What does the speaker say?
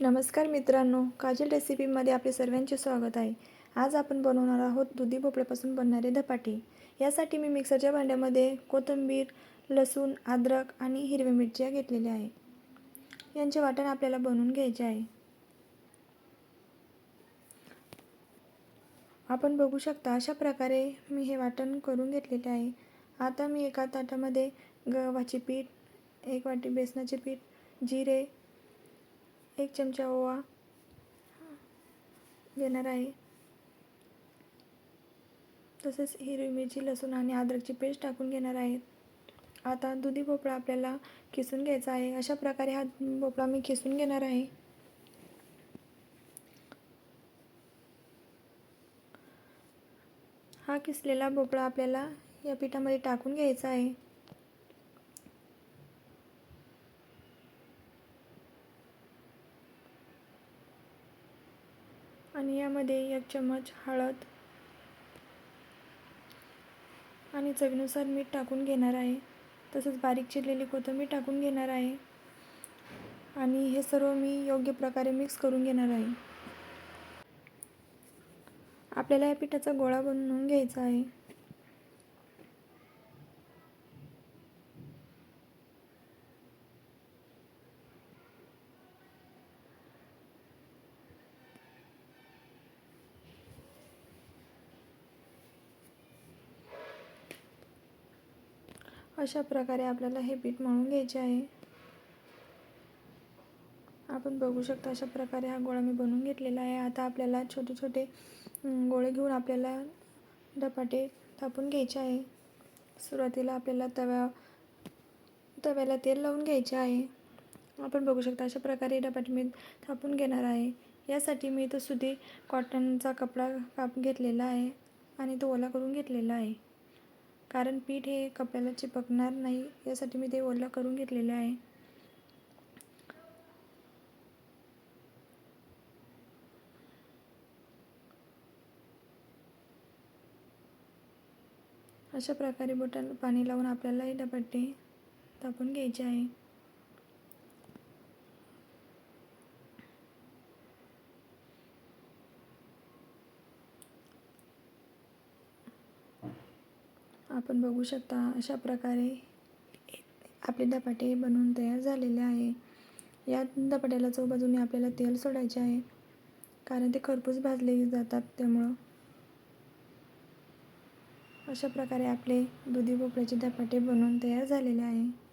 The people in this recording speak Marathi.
नमस्कार मित्रांनो काजल रेसिपीमध्ये आपले सर्वांचे स्वागत आहे. आज आपण बनवणार आहोत दुधी भोपळ्यापासून बनणारे धपाटे. यासाठी मी मिक्सरच्या भांड्यामध्ये कोथिंबीर लसूण अद्रक आणि हिरव्या मिरच्या घेतलेल्या आहे. यांचे वाटण आपल्याला बनवून घ्यायचे आहे. आपण बघू शकता अशा प्रकारे मी हे वाटण करून घेतलेले आहे. आता मी एका ताटामध्ये गव्हाचे पीठ एक वाटी बेसनाचे पीठ जिरे एक चमचा ओवा घेणार आहे. तसेच हिरवी मिरची लसूण आणि अद्रकची पेस्ट टाकून घेणार आहे. आता दुधी भोपळा आपल्याला किसून घ्यायचा आहे. अशा प्रकारे हा भोपळा मी किसून घेणार आहे. हा किसलेला भोपळा आपल्याला या पिठामध्ये टाकून घ्यायचा आहे. आणि यामध्ये एक चम्मच हळद आणि चवीनुसार मीठ टाकून घेणार आहे. तसंच बारीक चिरलेली कोथिंबीर टाकून घेणार आहे. आणि हे सर्व मी योग्य प्रकारे मिक्स करून घेणार आहे. आपल्याला या पिठाचा गोळा बनवून घ्यायचा आहे. अशा प्रकारे आपल्याला हे पीठ मळून घ्यायचे आहे. आपण बघू शकता अशा प्रकारे हा गोळा मी बनवून घेतलेला आहे. आता आपल्याला छोटे छोटे गोळे घेऊन आपल्याला धपाटे थापून घ्यायचे आहे. सुरुवातीला आपल्याला तव्या तव्याला तेल लावून घ्यायचे आहे. आपण बघू शकता अशा प्रकारे धपाटे मी थापून घेणार आहे. यासाठी मी तो सुधी कॉटनचा कपडा काप घेतलेला आहे आणि तो ओला करून घेतलेला आहे. कारण पीठ हे कपड्याला चिपकणार नाही यासाठी मी ते ओला करून घेतलेले आहे. अशा प्रकारे बोटाला पाणी लावून आपल्याला हे डबट्टे तापून घ्यायचे आहे. आपण बघू शकता अशा प्रकारे आपले धपाटे बनवून तयार झालेले आहे. या धपाट्याला चौबाजूने आपल्याला तेल सोडायचे आहे. कारण ते खरपूस भाजले जातात त्यामुळं. अशा प्रकारे आपले दुधी भोपळ्याचे धपाटे बनवून तयार झालेले आहे.